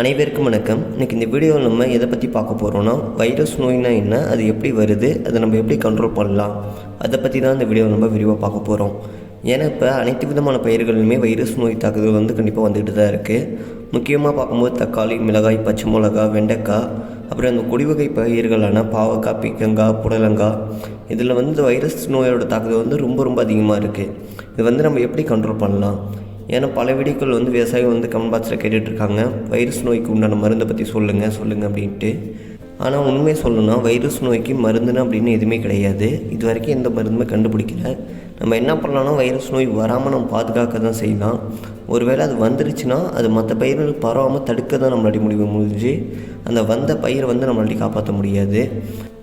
அனைவருக்கும் வணக்கம். இன்றைக்கி இந்த வீடியோவில் நம்ம எதை பற்றி பார்க்க போகிறோம்னா வைரஸ் நோய்னா என்ன அது எப்படி வருது அதை நம்ம எப்படி கண்ட்ரோல் பண்ணலாம் அதை பற்றி தான் இந்த வீடியோவை நம்ம விரிவாக பார்க்க போகிறோம் ஏன்னா இப்போ அனைத்து விதமான பயிர்களுமே வைரஸ் நோய் தாக்குதல் வந்து கண்டிப்பாக வந்துக்கிட்டு தான் இருக்குது முக்கியமாக பார்க்கும்போது தக்காளி மிளகாய் பச்சை மிளகா வெண்டைக்காய் அப்புறம் அந்த கொடிவகை பயிர்களான பாவக்காய் பீக்கங்காய் புடலங்காய் இதில் வந்து இந்த வைரஸ் நோயோட தாக்குதல் வந்து ரொம்ப ரொம்ப அதிகமாக இருக்குது இது வந்து நம்ம எப்படி கண்ட்ரோல் பண்ணலாம்? ஏன்னா பல வீடியோக்கள் வந்து விவசாயிகள் வந்து கமெண்ட் பாக்ஸில் கேட்டுட்ருக்காங்க. வைரஸ் நோய்க்கு உண்டான மருந்தை பற்றி சொல்லுங்கள் சொல்லுங்கள் அப்படின்ட்டு. ஆனால் உண்மையை சொல்லணும்னா வைரஸ் நோய்க்கு மருந்துன்னு அப்படின்னு எதுவுமே கிடையாது. இது வரைக்கும் எந்த மருந்துமே கண்டுபிடிக்கல. நம்ம என்ன பண்ணலாம்னா வைரஸ் நோய் வராமல் நம்ம பாதுகாக்க தான் செய்யலாம். ஒருவேளை அது வந்துருச்சுன்னா அது மற்ற பயிர்கள் பரவாமல் தடுக்க தான் நம்மளாடி முடிவு முடிஞ்சு அந்த வந்த பயிரை வந்து நம்மளாடி காப்பாற்ற முடியாது.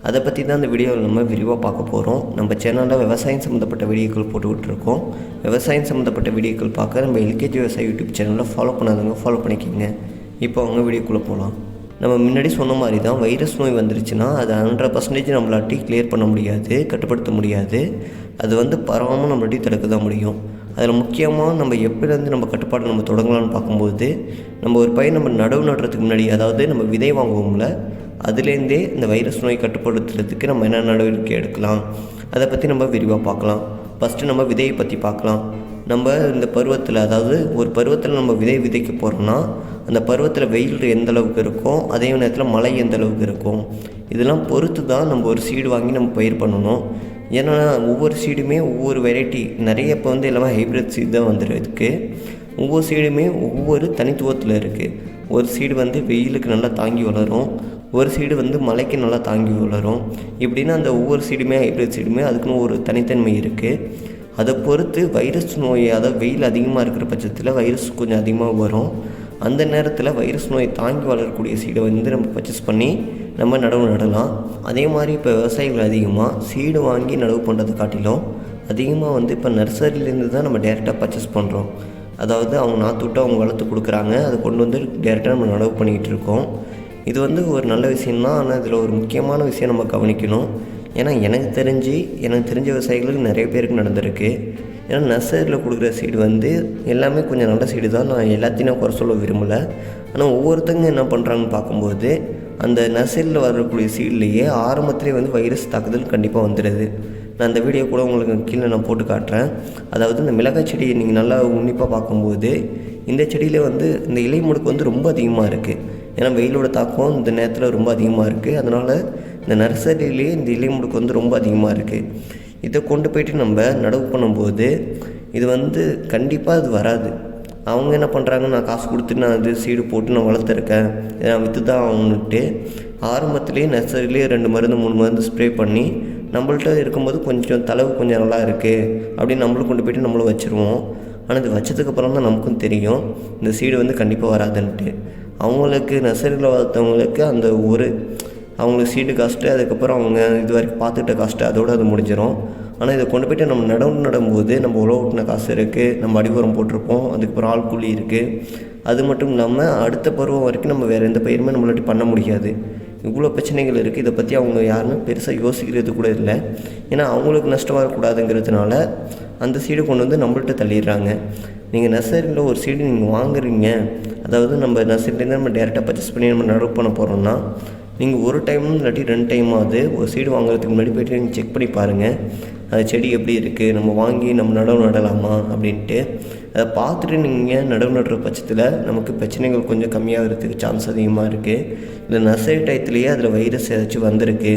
அதை பற்றி தான் இந்த வீடியோவில் நம்ம விரிவாக பார்க்க போகிறோம் நம்ம சேனலில் விவசாயம் சம்மந்தப்பட்ட வீடியோக்கள் போட்டுக்கிட்டு இருக்கோம். விவசாயம் சம்மந்தப்பட்ட வீடியோக்கள் பார்க்க நம்ம எல்கேஜி விவசாய யூடியூப் சேனலில் ஃபாலோ பண்ணாதவங்க ஃபாலோ பண்ணிக்கோங்க. இப்போ அவங்க வீடியோக்குள்ளே போகலாம் நம்ம முன்னாடி சொன்ன மாதிரி தான் வைரஸ் நோய் வந்துருச்சுன்னா அது ஹண்ட்ரட் பர்சன்டேஜ் நம்மளாட்டி கிளியர் பண்ண முடியாது கட்டுப்படுத்த முடியாது. அது வந்து பரவாமல் நம்மளாட்டி தடுக்க தான் முடியும். அதில் முக்கியமாக நம்ம எப்படிலேருந்து நம்ம கட்டுப்பாடு நம்ம தொடங்கலாம்னு பார்க்கும்போது நம்ம ஒரு பையன் நம்ம நடவு நடுறதுக்கு முன்னாடி அதாவது நம்ம விதை வாங்குவோம்ல அதுலேருந்தே இந்த வைரஸ் நோய் கட்டுப்படுத்துறதுக்கு நம்ம என்ன நடவடிக்கை எடுக்கலாம்? அதை பற்றி நம்ம விரிவாக பார்க்கலாம். ஃபஸ்ட்டு நம்ம விதையை பற்றி பார்க்கலாம். நம்ம இந்த பருவத்தில் அதாவது ஒரு பருவத்தில் நம்ம விதை விதைக்க போகிறோம்னா அந்த பருவத்தில் வெயில் எந்த அளவுக்கு இருக்கும் அதே நேரத்தில் மழை எந்த அளவுக்கு இருக்கும் இதெல்லாம் பொறுத்து தான் நம்ம ஒரு சீடு வாங்கி நம்ம பயிர் பண்ணணும். ஏன்னா ஒவ்வொரு சீடுமே ஒவ்வொரு வெரைட்டி நிறைய இப்போ வந்து எல்லாமே ஹைப்ரிட் சீடு தான் வந்துருக்கு. ஒவ்வொரு சீடுமே ஒவ்வொரு தனித்துவத்தில் இருக்குது ஒரு சீடு வந்து வெயிலுக்கு நல்லா தாங்கி வளரும். ஒரு சீடு வந்து மழைக்கு நல்லா தாங்கி வளரும் இப்படின்னா அந்த ஒவ்வொரு சீடுமே ஹைப்ரிட் சீடுமே அதுக்குன்னு ஒரு தனித்தன்மை இருக்குது அதை பொறுத்து வைரஸ் நோய் அதாவது வெயில் அதிகமாக இருக்கிற பட்சத்தில் வைரஸ் கொஞ்சம் அதிகமாக வரும். அந்த நேரத்தில் வைரஸ் நோயை தாங்கி வளரக்கூடிய சீடை வந்து நம்ம பர்ச்சேஸ் பண்ணி நம்ம நடவு நடலாம். அதே மாதிரி இப்போ விவசாயிகள் அதிகமாக சீடு வாங்கி நடவு பண்ணுறதை காட்டிலும் அதிகமாக வந்து இப்போ நர்சரியிலேருந்து தான் நம்ம டேரெக்டாக பர்ச்சேஸ் பண்ணுறோம் அதாவது அவங்க நாற்று விட்டு அவங்க வளர்த்து கொடுக்குறாங்க. அதை கொண்டு வந்து டேரெக்டாக நம்ம நடவு பண்ணிக்கிட்டு இருக்கோம். இது வந்து ஒரு நல்ல விஷயந்தான் ஆனால் இதில் ஒரு முக்கியமான விஷயம் நம்ம கவனிக்கணும். ஏன்னா எனக்கு தெரிஞ்சு எனக்கு தெரிஞ்ச விவசாயிகளுக்கு நிறைய பேருக்கு நடந்திருக்கு. ஏன்னா நர்சரியில் கொடுக்குற சீடு வந்து எல்லாமே கொஞ்சம் நல்ல சீடு தான். நான் எல்லாத்தையும் நான் குறை சொல்ல விரும்பலை. ஆனால் ஒவ்வொருத்தங்க என்ன பண்ணுறாங்கன்னு பார்க்கும்போது அந்த நர்சரியில் வரக்கூடிய சீட்லேயே ஆரம்பத்திலே வந்து வைரஸ் தாக்குதல் கண்டிப்பாக வந்துடுது நான் அந்த வீடியோ கூட உங்களுக்கு கீழே நான் போட்டு காட்டுறேன். அதாவது இந்த மிளகாய் செடியை நீங்கள் நல்லா உன்னிப்பாக பார்க்கும்போது இந்த செடியில் வந்து இந்த இலை முடுக்கு வந்து ரொம்ப அதிகமாக இருக்குது ஏன்னா வெயிலோட தாக்கம் இந்த நேரத்தில் ரொம்ப அதிகமாக இருக்குது அதனால் இந்த நர்சரியிலேயே இந்த இலை முடுக்கு வந்து ரொம்ப அதிகமாக இருக்குது இதை கொண்டு போயிட்டு நம்ம நடவு பண்ணும்போது இது வந்து கண்டிப்பாக அது வராது. அவங்க என்ன பண்ணுறாங்க நான் காசு கொடுத்து நான் அது சீடு போட்டு நான் வளர்த்துருக்கேன். இதை நான் விற்று தான் ஆகணுன்ட்டு ஆரம்பத்துலேயே நர்சரிலேயே ரெண்டு மருந்து மூணு மருந்து ஸ்ப்ரே பண்ணி நம்மள்ட்ட இருக்கும்போது கொஞ்சம் தளவு கொஞ்சம் நல்லா இருக்குது அப்படின்னு நம்மளும் கொண்டு போயிட்டு நம்மளும் வச்சுருவோம். ஆனால் இது வச்சதுக்கப்புறம் தான் நமக்கும் தெரியும். இந்த சீடு வந்து கண்டிப்பாக வராதுன்ட்டு. அவங்களுக்கு நர்சரியில் வளர்த்தவங்களுக்கு அந்த ஒரு அவங்களுக்கு சீடு காஸ்ட்டு அதுக்கப்புறம் அவங்க இது வரைக்கும் பார்த்துட்ட காஸ்ட்டு அதோடு அது முடிஞ்சிடும் ஆனால் இதை கொண்டு போய்ட்டு நம்ம நடவு நடும்போது நம்ம உழவு ஓட்டின காசு இருக்குது நம்ம அடிபுரம் போட்டிருப்போம் அதுக்கப்புறம் ஆள் கூலி இருக்குது அது மட்டும் இல்லாமல் அடுத்த பருவம் வரைக்கும் நம்ம வேறு எந்த பயிருமே நம்மளாட்டி பண்ண முடியாது. இவ்வளோ பிரச்சனைகள் இருக்குது இதை பற்றி அவங்க யாருமே பெருசாக யோசிக்கிறது கூட இல்லை. ஏன்னா அவங்களுக்கு நஷ்டம் வரக்கூடாதுங்கிறதுனால அந்த சீடு கொண்டு வந்து நம்மள்கிட்ட தள்ளிடுறாங்க. நீங்கள் நர்சரியில் ஒரு சீடு நீங்கள் வாங்குறீங்க அதாவது நம்ம நர்சரியிலேருந்து நம்ம டேரெக்டாக பர்ச்சேஸ் பண்ணி நம்ம நடவு பண்ண போகிறோம்னா நீங்கள் ஒரு டைம் இல்லாட்டி ரெண்டு டைமாவது ஒரு சீடு வாங்குறதுக்கு முன்னாடி போய்ட்டு நீங்கள் செக் பண்ணி பாருங்கள் அது செடி எப்படி இருக்குது நம்ம வாங்கி நம்ம நடவு நடலாமா அப்படின்ட்டு. அதை பார்த்துட்டு நீங்கள் நடவு நடுற பட்சத்தில் நமக்கு பிரச்சனைகள் கொஞ்சம் கம்மியாகிறதுக்கு சான்ஸ் அதிகமாக இருக்குது இந்த நர்சரி டயத்துலேயே அதில் வைரஸ் ஏதாச்சும் வந்திருக்கு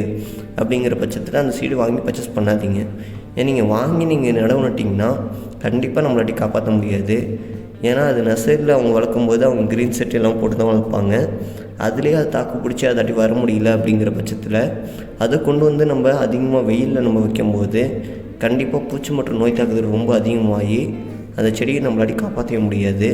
அப்படிங்கிற பட்சத்தில் அந்த சீடு வாங்கி பர்ச்சேஸ் பண்ணாதீங்க. ஏன் நீங்கள் வாங்கி நீங்கள் நடவு நட்டிங்கன்னா கண்டிப்பாக நம்மளாட்டி காப்பாற்ற முடியாது. ஏன்னா அது நர்சரியில் அவங்க வளர்க்கும் போது அவங்க க்ரீன் செட் எல்லாம் போட்டு தான் வளர்ப்பாங்க. அதுலேயே அது தாக்கு பிடிச்சி அதாட்டி வர முடியல அப்படிங்கிற பட்சத்தில் அதை கொண்டு வந்து நம்ம அதிகமாக வெயிலில் நம்ம வைக்கும்போது கண்டிப்பாக பூச்சி மற்றும் நோய் தாக்குதல் ரொம்ப அதிகமாகி அந்த செடியை நம்மளாடி காப்பாற்ற முடியாது.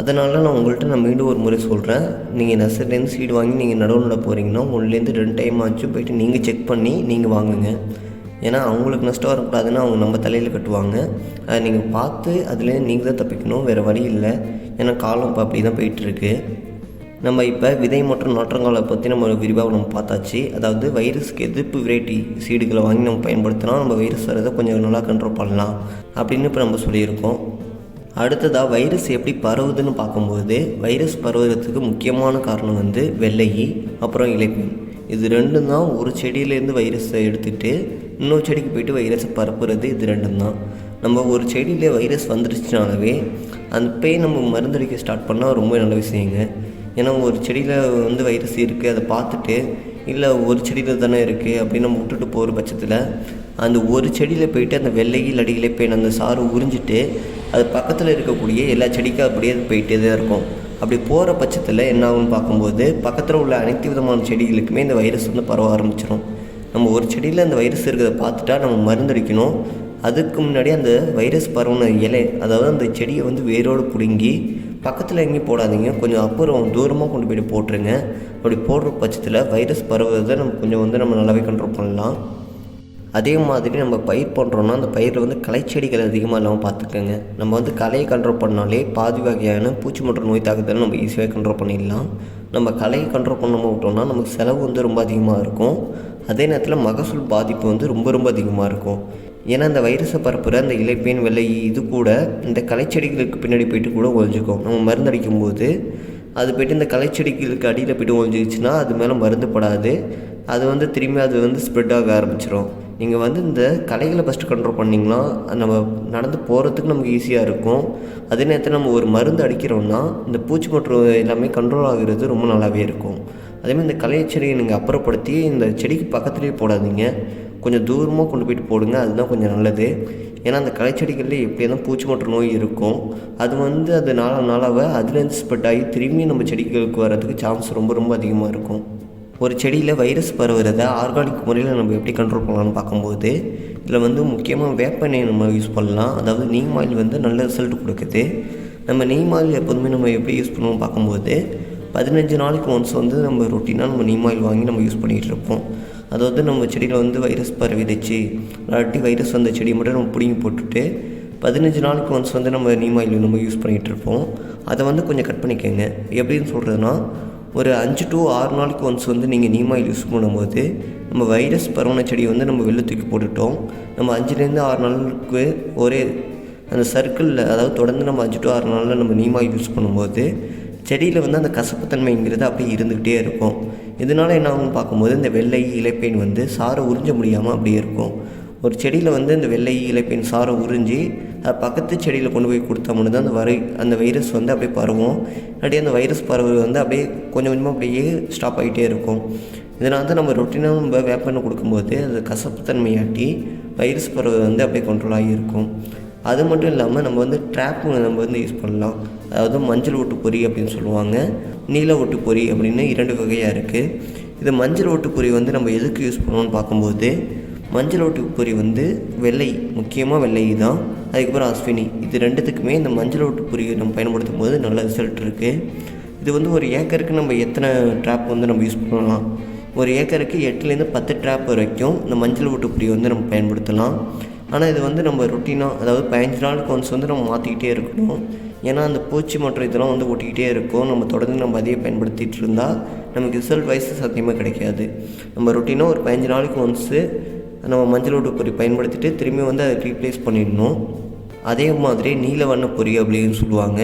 அதனால் நான் உங்கள்கிட்ட நான் மீண்டும் ஒரு முறை சொல்கிறேன் நீங்கள் நர்சரிலேருந்து சீடு வாங்கி நீங்கள் நடவு நட போகிறீங்கன்னா உங்கள்லேருந்து ரெண்டு டைம் ஆச்சு போயிட்டு நீங்கள் செக் பண்ணி நீங்கள் வாங்குங்க. ஏன்னா அவங்களுக்கு நஷ்டம் வரக்கூடாதுன்னு அவங்க நம்ம தலையில் கட்டுவாங்க. அதை நீங்கள் பார்த்து அதுலேருந்து நீங்கள் தான் தப்பிக்கணும் வேறு வழி இல்லை. ஏன்னா காலம் இப்போ அப்படி தான் போயிட்டுருக்கு. நம்ம இப்போ விதை மற்றும் நாற்றங்காலை பற்றி நம்ம விரிவாக நம்ம பார்த்தாச்சு. அதாவது வைரஸ்க்கு எதிர்ப்பு வெரைட்டி சீடுகளை வாங்கி நம்ம பயன்படுத்தினா நம்ம வைரஸ் வரதை கொஞ்சம் நல்லா கண்ட்ரோல் பண்ணலாம் அப்படின்னு இப்போ நம்ம சொல்லியிருக்கோம். அடுத்ததாக வைரஸ் எப்படி பரவுதுன்னு பார்க்கும்போது வைரஸ் பரவுறதுக்கு முக்கியமான காரணம் வந்து வெள்ளையி அப்புறம் இலைப்பெண் இது ரெண்டும் தான் ஒரு செடியிலேருந்து வைரஸை எடுத்துகிட்டு இன்னொரு செடிக்கு போயிட்டு வைரஸை பரப்புறது இது ரெண்டும் தான் நம்ம ஒரு செடியில் வைரஸ் வந்துடுச்சுனாலவே அந்த போய் நம்ம மருந்தடிக்க ஸ்டார்ட் பண்ணால் ரொம்ப நல்ல விஷயங்க. ஏன்னா ஒரு செடியில் வந்து வைரஸ் இருக்குது அதை பார்த்துட்டு இல்லை ஒரு செடியில் தானே இருக்குது அப்படின்னு நம்ம விட்டுட்டு போகிற பட்சத்தில் அந்த ஒரு செடியில் போயிட்டு அந்த வெள்ளையில் அடியில் போய் அந்த சாறு உறிஞ்சிட்டு அது பக்கத்தில் இருக்கக்கூடிய எல்லா செடிக்கும் அப்படியே அது போயிட்டே தான் இருக்கும். அப்படி போகிற பட்சத்தில் என்ன ஆகும்னு பார்க்கும்போது பக்கத்தில் உள்ள அனைத்து விதமான செடிகளுக்குமே இந்த வைரஸ் வந்து பரவ ஆரம்பிச்சிடும் நம்ம ஒரு செடியில் அந்த வைரஸ் இருக்கிறத பார்த்துட்டா நம்ம மருந்தடிக்கணும். அதுக்கு முன்னாடி அந்த வைரஸ் பரவுன இலை அதாவது அந்த செடியை வந்து வேரோடு பிடுங்கி பக்கத்தில் எங்கேயும் போடாதீங்க. கொஞ்சம் அப்புறம் தூரமாக கொண்டு போய்ட்டு போட்டுருங்க. அப்படி போடுற பட்சத்தில் வைரஸ் பரவுறதை நம்ம கொஞ்சம் வந்து நம்ம நல்லாவே கண்ட்ரோல் பண்ணலாம். அதே மாதிரி நம்ம பயிர் பண்ணுறோன்னா அந்த பயிரில் வந்து களைச்செடிகள் அதிகமாக இல்லாமல் பார்த்துக்கோங்க. நம்ம வந்து களையை கண்ட்ரோல் பண்ணாலே பாதி வகையான பூச்சி மற்றும் நோய் தாக்குதலை நம்ம ஈஸியாக கண்ட்ரோல் பண்ணிடலாம். நம்ம கலையை கண்ட்ரோல் பண்ணாமல் விட்டோம்னா நமக்கு செலவு வந்து ரொம்ப அதிகமாக இருக்கும். அதே நேரத்தில் மகசூல் பாதிப்பு வந்து ரொம்ப ரொம்ப அதிகமாக இருக்கும். ஏன்னா இந்த வைரஸை பரப்புகிற அந்த இலைப்பேன் வெள்ளை இது கூட இந்த கலைச்செடிகளுக்கு பின்னாடி போயிட்டு கூட ஒழிஞ்சிக்கும். நம்ம மருந்தடிக்கும் போது அது போய்ட்டு இந்த கலைச்செடிகளுக்கு அடியில் போய்ட்டு ஒழிஞ்சிச்சுன்னா அது மேலே மருந்து படாது. அது வந்து திரும்பி அது வந்து ஸ்ப்ரெட் ஆக ஆரம்பிச்சிடும் நீங்கள் வந்து இந்த களைகளை ஃபஸ்ட்டு கண்ட்ரோல் பண்ணிங்கன்னா நம்ம நடந்து போகிறதுக்கு நமக்கு ஈஸியாக இருக்கும். அதே நேரத்தில் நம்ம ஒரு மருந்து அடிக்கிறோம்னா இந்த பூச்சி மற்றும் எல்லாமே கண்ட்ரோல் ஆகிறது ரொம்ப நல்லாவே இருக்கும். அதேமாதிரி இந்த களை செடியை நீங்கள் அப்புறப்படுத்தி இந்த செடிக்கு பக்கத்துலேயே போடாதீங்க. கொஞ்சம் தூரமாக கொண்டு போயிட்டு போடுங்க அதுதான் கொஞ்சம் நல்லது. ஏன்னா அந்த களைச்செடிகளில் எப்படி தான் பூச்சி மற்றும் நோய் இருக்கும் அது வந்து அது நாளா நாளாக அதுலேருந்து ஸ்ப்ரெட் ஆகி திரும்பி நம்ம செடிகளுக்கு வர்றதுக்கு சான்ஸ் ரொம்ப ரொம்ப அதிகமாக இருக்கும். ஒரு செடியில் வைரஸ் பரவுறத ஆர்கானிக் முறையில் நம்ம எப்படி கண்ட்ரோல் பண்ணலாம்னு பார்க்கும்போது இதில் வந்து முக்கியமாக வேப்பெண்ணெய் நம்ம யூஸ் பண்ணலாம். அதாவது நீம் ஆயில் வந்து நல்ல ரிசல்ட் கொடுக்குது. நம்ம நீம் ஆயில் எப்போதுமே நம்ம எப்படி யூஸ் பண்ணுவோம் பார்க்கும்போது பதினஞ்சு நாளைக்கு ஒன்ஸ் வந்து நம்ம ரொட்டீனாக நம்ம நீம் ஆயில் வாங்கி நம்ம யூஸ் பண்ணிகிட்டு இருப்போம். அதாவது நம்ம செடியில் வந்து வைரஸ் பரவிடுச்சு. இல்லாட்டி வைரஸ் வந்த செடியை மட்டும் நம்ம பிடுங்கி போட்டுட்டு பதினஞ்சு நாளைக்கு ஒன்ஸ் வந்து நம்ம நீம் ஆயில் நம்ம யூஸ் பண்ணிகிட்டு இருப்போம். அதை வந்து கொஞ்சம் கட் பண்ணிக்கோங்க. எப்படின்னு சொல்கிறதுனா ஒரு அஞ்சு டு ஆறு நாளைக்கு ஒன்ஸ் வந்து நீங்கள் நீம் ஆயில் யூஸ் பண்ணும்போது நம்ம வைரஸ் பரவன செடியை வந்து நம்ம வெளில தூக்கி போட்டுட்டோம். நம்ம அஞ்சுலேருந்து ஆறு நாளுக்கு ஒரே அந்த சர்க்கிளில் அதாவது தொடர்ந்து நம்ம அஞ்சு டு ஆறு நாளில் நம்ம நீம் ஆயில் யூஸ் பண்ணும்போது செடியில் வந்து அந்த கசப்புத்தன்மைங்கிறது அப்படியே இருந்துக்கிட்டே இருக்கும். இதனால் என்ன ஆகும்னு பார்க்கும்போது இந்த வெள்ளை இலைப்பெயின் வந்து சாரை உறிஞ்ச முடியாமல் அப்படியே இருக்கும். ஒரு செடியில் வந்து இந்த வெள்ளை இலைப்பெயின் சாரை உறிஞ்சி அது பக்கத்து செடியில் கொண்டு போய் கொடுத்தா மட்டும் தான் அந்த வரை அந்த வைரஸ் வந்து அப்படியே பரவும். அப்படியே அந்த வைரஸ் பரவு வந்து அப்படியே கொஞ்சம் கொஞ்சமாக அப்படியே ஸ்டாப் ஆகிட்டே இருக்கும். இதனால் வந்து நம்ம ரொட்டீனாக நம்ம வேப்பெண்ணெய் கொடுக்கும்போது அது கசப்புத்தன்மையாட்டி வைரஸ் பரவு வந்து அப்படியே கண்ட்ரோல் ஆகியிருக்கும் அது மட்டும் இல்லாமல் நம்ம வந்து ட்ராப்பு நம்ம வந்து யூஸ் பண்ணலாம். அதாவது மஞ்சள் ஓட்டு பொறி அப்படின்னு சொல்லுவாங்க. நீல ஓட்டு பொறி அப்படின்னு இரண்டு வகையாக இருக்குது இது மஞ்சள் ஓட்டு பொறி வந்து நம்ம எதுக்கு யூஸ் பண்ணுவோம்னு பார்க்கும்போது மஞ்சள் ஒட்டு வந்து வெள்ளை முக்கியமாக வெள்ளை தான். அதுக்கப்புறம் அஸ்வினி. இது ரெண்டுத்துக்குமே இந்த மஞ்சள் ஒட்டு பொறியை நம்ம பயன்படுத்தும் போது நல்ல ரிசல்ட் இருக்குது இது வந்து ஒரு ஏக்கருக்கு நம்ம எத்தனை ட்ராப் வந்து நம்ம யூஸ் பண்ணலாம்? ஒரு ஏக்கருக்கு எட்டுலேருந்து பத்து ட்ராப் வரைக்கும் இந்த மஞ்சள் ஓட்டு பொறியை வந்து நம்ம பயன்படுத்தலாம். ஆனால் இது வந்து நம்ம ரொட்டீனாக அதாவது பதினஞ்சு நாளுக்கு ஒன்ஸ் வந்து நம்ம மாற்றிக்கிட்டே இருக்கணும். ஏன்னா அந்த பூச்சி மற்றும் இதெல்லாம் வந்து ஒட்டிக்கிட்டே இருக்கும். நம்ம தொடர்ந்து நம்ம அதையே பயன்படுத்திகிட்டு இருந்தால் நமக்கு ரிசல்ட் வைஸ் சத்தியமாக கிடைக்காது. நம்ம ரொட்டீனாக ஒரு பதினஞ்சு நாளைக்கு ஒன்ஸு நம்ம மஞ்சள் ஓட்டு பொறி பயன்படுத்திட்டு திரும்பி வந்து அதை ரீப்ளேஸ் பண்ணிடணும். அதே மாதிரி நீல வண்ண பொறி அப்படின்னு சொல்லுவாங்க.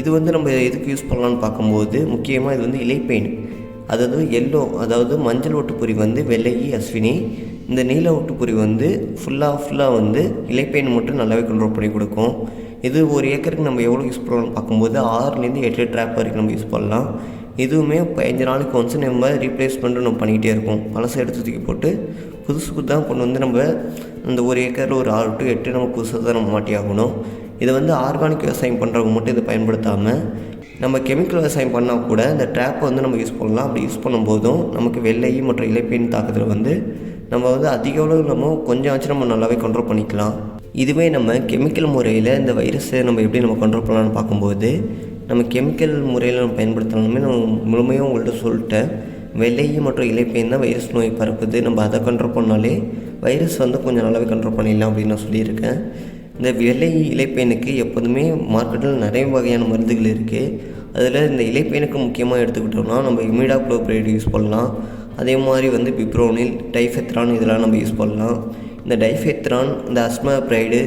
இது வந்து நம்ம எதுக்கு யூஸ் பண்ணலான்னு பார்க்கும்போது முக்கியமாக இது வந்து இலைப்பெயின் அதாவது எல்லோ அதாவது மஞ்சள் ஓட்டுப்பொறி வந்து வெள்ளையி அஸ்வினி. இந்த நீல ஓட்டுப்பொறி வந்து ஃபுல்லாக ஃபுல்லாக வந்து இலைப்பெயின் மட்டும் நல்லாவே கண்ட்ரோல் பண்ணி கொடுக்கும். இது ஒரு ஏக்கருக்கு நம்ம எவ்வளோ யூஸ் பண்ணலாம்னு பார்க்கும்போது ஆறுலேருந்து எட்டு ட்ராப் வரைக்கும் நம்ம யூஸ் பண்ணலாம். இதுவுமே பதினஞ்சு நாளைக்கு ஒன்ஸ் நம்ம ரீப்ளேஸ்மெண்ட்டு நம்ம பண்ணிக்கிட்டே இருக்கோம். பழசை எடுத்து தூக்கி போட்டு புதுசு தான் கொண்டு வந்து நம்ம அந்த ஒரு ஏக்கரில் ஒரு ஆறு டு எட்டு நம்ம புதுசாக தான் நம்ம மாட்டி ஆகணும். இதை வந்து ஆர்கானிக் விவசாயம் பண்ணுறவங்க மட்டும் இதை பயன்படுத்தாமல் நம்ம கெமிக்கல் விவசாயம் பண்ணால் கூட இந்த ட்ராப்பை வந்து நம்ம யூஸ் பண்ணலாம். அப்படி யூஸ் பண்ணும்போதும் நமக்கு வெள்ளை மற்றும் இலைப்பெயின் தாக்கத்தில் வந்து நம்ம வந்து அதிக அளவு நம்ம கொஞ்சம் ஆச்சு நம்ம நல்லாவே கண்ட்ரோல் பண்ணிக்கலாம். இதுவே நம்ம கெமிக்கல் முறையில் இந்த வைரஸை நம்ம எப்படி நம்ம கண்ட்ரோல் பண்ணலாம்னு பார்க்கும்போது நம்ம கெமிக்கல் முறையில் நம்ம பயன்படுத்தினாலுமே நம்ம முழுமையாக உங்கள்கிட்ட சொல்லிட்டேன். வெள்ளை மற்றும் இலைப்பெயின் தான் வைரஸ் நோய் பரப்புது? நம்ம அதை கண்ட்ரோல் பண்ணாலே வைரஸ் வந்து கொஞ்சம் நல்லாவே கண்ட்ரோல் பண்ணிடலாம் அப்படின்னு நான் சொல்லியிருக்கேன். இந்த வெள்ளை இலைப்பெயனுக்கு எப்போதுமே மார்க்கெட்டில் நிறைய வகையான மருந்துகள் இருக்குது அதில் இந்த இலைப்பெயனுக்கு முக்கியமாக எடுத்துக்கிட்டோம்னா நம்ம இமிடா குளோப்ரைடு யூஸ் பண்ணலாம். அதே மாதிரி வந்து பிப்ரோனில் டைஃபெத்ரான் இதெல்லாம் நம்ம யூஸ் பண்ணலாம். இந்த டைஃபெத்ரான் இந்த அஸ்மா ப்ரைடு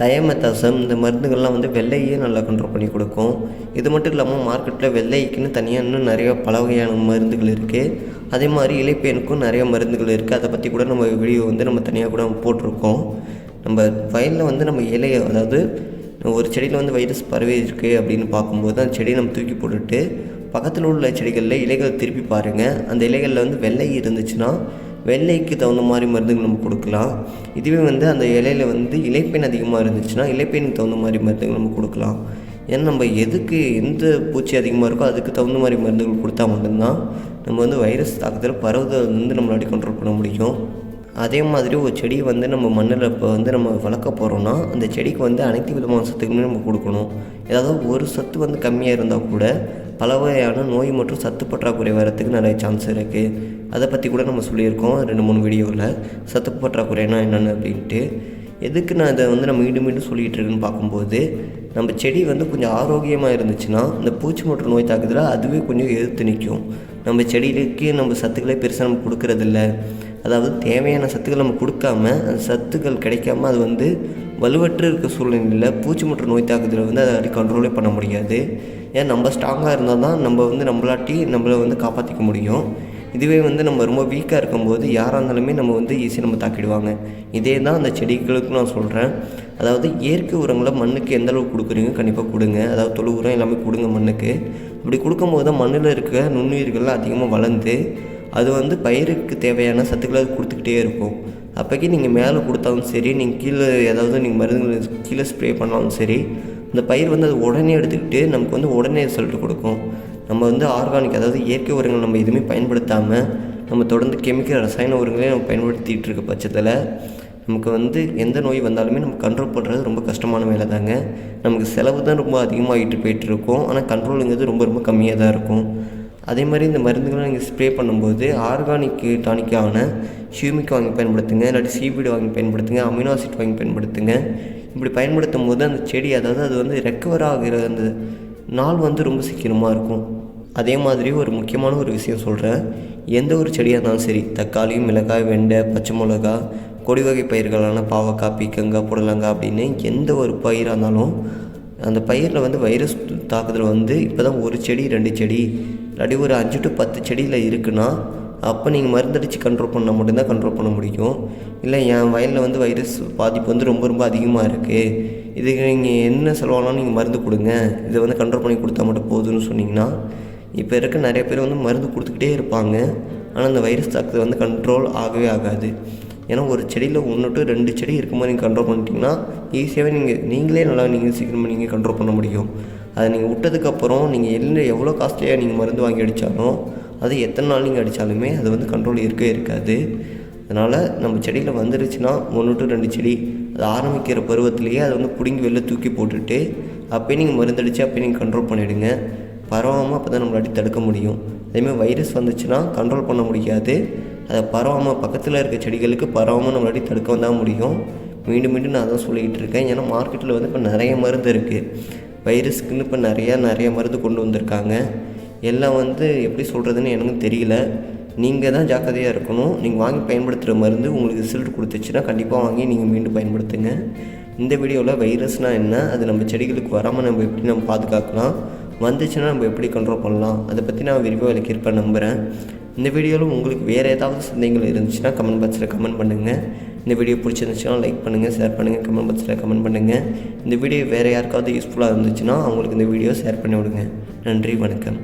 தயமெத்தாசம் இந்த மருந்துகள்லாம் வந்து வெள்ளையே நல்லா கண்ட்ரோல் பண்ணி கொடுக்கும். இது மட்டும் இல்லாமல் மார்க்கெட்டில் வெள்ளைக்குன்னு தனியாக இன்னும் நிறைய பல வகையான மருந்துகள் இருக்குது அதே மாதிரி இலைப்பேனுக்கும் நிறைய மருந்துகள் இருக்குது அதை பற்றி கூட நம்ம வீடியோ வந்து நம்ம தனியாக கூட போட்டிருக்கோம். நம்ம வயலில் வந்து நம்ம இலையை அதாவது ஒரு செடியில் வந்து வைரஸ் பரவி இருக்குது அப்படின்னு பார்க்கும்போது அந்த செடியை நம்ம தூக்கி போட்டுட்டு பக்கத்தில் உள்ள செடிகளில் இலைகளை திருப்பி பாருங்கள் அந்த இலைகளில் வந்து வெள்ளை இருந்துச்சுன்னா வெள்ளைக்கு தகுந்த மாதிரி மருந்துகள் நம்ம கொடுக்கலாம். இதுவே வந்து அந்த இலையில வந்து இலைப்பெண் அதிகமாக இருந்துச்சுன்னா இலைப்பெண்ணுக்கு தகுந்த மாதிரி மருந்துகள் நம்ம கொடுக்கலாம். ஏன்னா நம்ம எதுக்கு எந்த பூச்சி அதிகமாக இருக்கோ அதுக்கு தகுந்த மாதிரி மருந்துகள் கொடுத்தா மட்டும்தான் நம்ம வந்து வைரஸ் தாக்குதல் பரவுதல் வந்து நம்மளாடி கண்ட்ரோல் பண்ண முடியும். அதே மாதிரி ஒரு செடியை வந்து நம்ம மண்ணில் இப்போ வந்து நம்ம வளர்க்க போகிறோம்னா அந்த செடிக்கு வந்து அனைத்து விதமான சத்துக்குமே நம்ம கொடுக்கணும். ஏதாவது ஒரு சத்து வந்து கம்மியாக இருந்தால் கூட பல வகையான நோய் மற்றும் சத்து பற்றாக்குறை வரத்துக்கு நிறைய சான்ஸ் இருக்குது அதை பற்றி கூட நம்ம சொல்லியிருக்கோம். ரெண்டு மூணு வீடியோவில் சத்து பற்றாக்குறைனா என்னென்னு அப்படின்ட்டு. எதுக்கு நான் இதை வந்து நம்ம மீண்டும் மீண்டும் சொல்லிகிட்டு இருக்கேன்னு பார்க்கும்போது நம்ம செடி வந்து கொஞ்சம் ஆரோக்கியமாக இருந்துச்சுன்னா இந்த பூச்சி மற்றும் நோய் தாக்குதலை அதுவே கொஞ்சம் எதிர்த்து நிற்கும். நம்ம செடிகளுக்கு நம்ம சத்துக்களே பெருசாக நம்ம கொடுக்கறதில்ல. அதாவது தேவையான சத்துக்கள் நம்ம கொடுக்காம அந்த சத்துக்கள் கிடைக்காம அது வந்து வலுவற்று இருக்க சூழ்நிலையில் பூச்சி மற்றும் நோய் தாக்குதலை வந்து அதை அப்படி கண்ட்ரோலே பண்ண முடியாது. ஏன் நம்ம ஸ்ட்ராங்காக இருந்தால் தான் நம்ம வந்து நம்மளாட்டி நம்மளை வந்து காப்பாற்றிக்க முடியும். இதுவே வந்து நம்ம ரொம்ப வீக்காக இருக்கும்போது யாராக இருந்தாலுமே நம்ம வந்து ஈஸியாக நம்ம தாக்கிடுவாங்க. இதே தான் அந்த செடிகளுக்கு நான் சொல்கிறேன் அதாவது இயற்கை உரங்களை மண்ணுக்கு எந்த அளவுக்கு கொடுக்குறீங்க கண்டிப்பாக கொடுங்க. அதாவது தொழு உரம் எல்லாமே கொடுங்க மண்ணுக்கு. அப்படி கொடுக்கும்போது தான் மண்ணில் இருக்க நுண்ணுயிர்கள்லாம் அதிகமாக வளர்ந்து அது வந்து பயிருக்கு தேவையான சத்துக்களை அது கொடுத்துக்கிட்டே இருக்கும். அப்போக்கி நீங்கள் மேலே கொடுத்தாலும் சரி நீங்கள் கீழே ஏதாவது நீங்கள் மருந்துகள் கீழே ஸ்ப்ரே பண்ணாலும் சரி இந்த பயிர் வந்து அது உடனே எடுத்துக்கிட்டு நமக்கு வந்து உடனே ரிசல்ட் கொடுக்கும். நம்ம வந்து ஆர்கானிக் அதாவது இயற்கை உரங்கள் நம்ம எதுவுமே பயன்படுத்தாமல் நம்ம தொடர்ந்து கெமிக்கல் ரசாயன உரங்களே நம்ம பயன்படுத்திகிட்டு இருக்க பட்சத்தில் நமக்கு வந்து எந்த நோய் வந்தாலுமே நம்ம கண்ட்ரோல் பண்ணுறது ரொம்ப கஷ்டமான வேலை தாங்க. நமக்கு செலவு தான் ரொம்ப அதிகமாகிட்டு போயிட்டுருக்கோம் ஆனால் கண்ட்ரோலுங்கிறது ரொம்ப ரொம்ப கம்மியாக தான் இருக்கும். அதே மாதிரி இந்த மருந்துகளை நீங்கள் ஸ்ப்ரே பண்ணும்போது ஆர்கானிக் டானிக்கான ஹியூமிக் வாங்கி பயன்படுத்துங்க. இல்லாட்டி சீபீடு வாங்கி பயன்படுத்துங்க. அமினோ ஆசிட் வாங்கி பயன்படுத்துங்க. இப்படி பயன்படுத்தும் போது அந்த செடி அதாவது அது வந்து ரெக்கவர் ஆகிற அந்த நாள் வந்து ரொம்ப சீக்கிரமாக இருக்கும். அதே மாதிரி ஒரு முக்கியமான ஒரு விஷயம் சொல்கிறேன் எந்த ஒரு செடியாக இருந்தாலும் சரி தக்காளி மிளகாய் வெண்டை பச்சை மிளகா கொடி வகை பயிர்களான பாவக்காய் பீக்கங்காய் புடலங்காய் அப்படின்னு எந்த ஒரு பயிராக இருந்தாலும் அந்த பயிரில் வந்து வைரஸ் தாக்குதல் வந்து இப்போ தான் ஒரு செடி ரெண்டு செடி இல்லாட்டி ஒரு அஞ்சு டு பத்து செடியில் இருக்குன்னா அப்போ நீங்கள் மருந்தடித்து கண்ட்ரோல் பண்ணால் மட்டும்தான் கண்ட்ரோல் பண்ண முடியும். இல்லை என் வயலில் வந்து வைரஸ் பாதிப்பு வந்து ரொம்ப ரொம்ப அதிகமாக இருக்குது இதுக்கு நீங்கள் என்ன செலவானாலும் நீங்கள் மருந்து கொடுங்க. இதை வந்து கண்ட்ரோல் பண்ணி கொடுத்தா மட்டும் போதும்னு சொன்னிங்கன்னா இப்போ இருக்க நிறைய பேர் வந்து மருந்து கொடுத்துக்கிட்டே இருப்பாங்க. ஆனால் அந்த வைரஸ் தாக்குதல் வந்து கண்ட்ரோல் ஆகவே ஆகாது. ஏன்னா ஒரு செடியில் ஒன்று டு ரெண்டு செடி இருக்கும்போது நீங்கள் கண்ட்ரோல் பண்ணிட்டீங்கன்னா ஈஸியாகவே நீங்கள் நீங்களே நல்லா நீங்கள் சீக்கிரமாக நீங்கள் கண்ட்ரோல் பண்ண முடியும். அதை நீங்கள் விட்டதுக்கப்புறம் நீங்கள் எல்லாம் எவ்வளோ காஸ்ட்லியாக நீங்கள் மருந்து வாங்கி அடித்தாலும் அது எத்தனை நாள் நீங்கள் அடித்தாலுமே அது வந்து கண்ட்ரோல் இருக்கவே இருக்காது. அதனால் நம்ம செடியில் வந்துருச்சுன்னா ஒன்று டு ரெண்டு செடி அது ஆரம்பிக்கிற பருவத்திலேயே அதை வந்து பிடுங்கி வெளில தூக்கி போட்டுட்டு அப்போயே நீங்கள் மருந்தடிச்சு அப்போயே நீங்கள் கண்ட்ரோல் பண்ணிவிடுங்க பரவாமல் அப்போ தான் நம்மளாடி தடுக்க முடியும். அதேமாதிரி வைரஸ் வந்துச்சுன்னா கண்ட்ரோல் பண்ண முடியாது. அதை பரவாமல் பக்கத்தில் இருக்க செடிகளுக்கு பரவாமல் நம்மளாடி தடுக்க தான் முடியும். மீண்டும் மீண்டும் நான் அதான் சொல்லிக்கிட்டு இருக்கேன். ஏன்னா மார்க்கெட்டில் வந்து இப்போ நிறைய மருந்து இருக்குது வைரஸ்க்குன்னு இப்போ நிறையா நிறைய மருந்து கொண்டு வந்திருக்காங்க. எல்லாம் வந்து எப்படி சொல்கிறதுன்னு எனக்கு தெரியல. நீங்கள் தான் ஜாக்கிரதையாக இருக்கணும். நீங்கள் வாங்கி பயன்படுத்துகிற மருந்து உங்களுக்கு ரிசல்ட் கொடுத்துச்சுன்னா கண்டிப்பாக வாங்கி நீங்கள் மீண்டும் பயன்படுத்துங்க. இந்த வீடியோவில் வைரஸ்னால் என்ன? அது நம்ம செடிகளுக்கு வராமல் நம்ம எப்படி நம்ம பாதுகாக்கலாம்? வந்துச்சுன்னா நம்ம எப்படி கண்ட்ரோல் பண்ணலாம்? அதை பற்றி நான் விரிவாக விளக்கியிருப்பேன் நம்புகிறேன் இந்த வீடியோவில் உங்களுக்கு வேறு ஏதாவது சந்தேகங்கள் இருந்துச்சுன்னா கமெண்ட் பாக்ஸில் கமெண்ட் பண்ணுங்கள் இந்த வீடியோ பிடிச்சிருந்துச்சுன்னா லைக் பண்ணுங்கள் ஷேர் பண்ணுங்கள் கமெண்ட் பாக்ஸில் கமெண்ட் பண்ணுங்கள் இந்த வீடியோ வேறு யாருக்காவது யூஸ்ஃபுல்லாக இருந்துச்சுன்னா அவங்களுக்கு இந்த வீடியோ ஷேர் பண்ணி விடுங்க. நன்றி வணக்கம்.